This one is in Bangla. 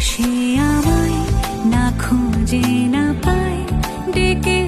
সে আমায় না খুঁজে না পায় ডেকে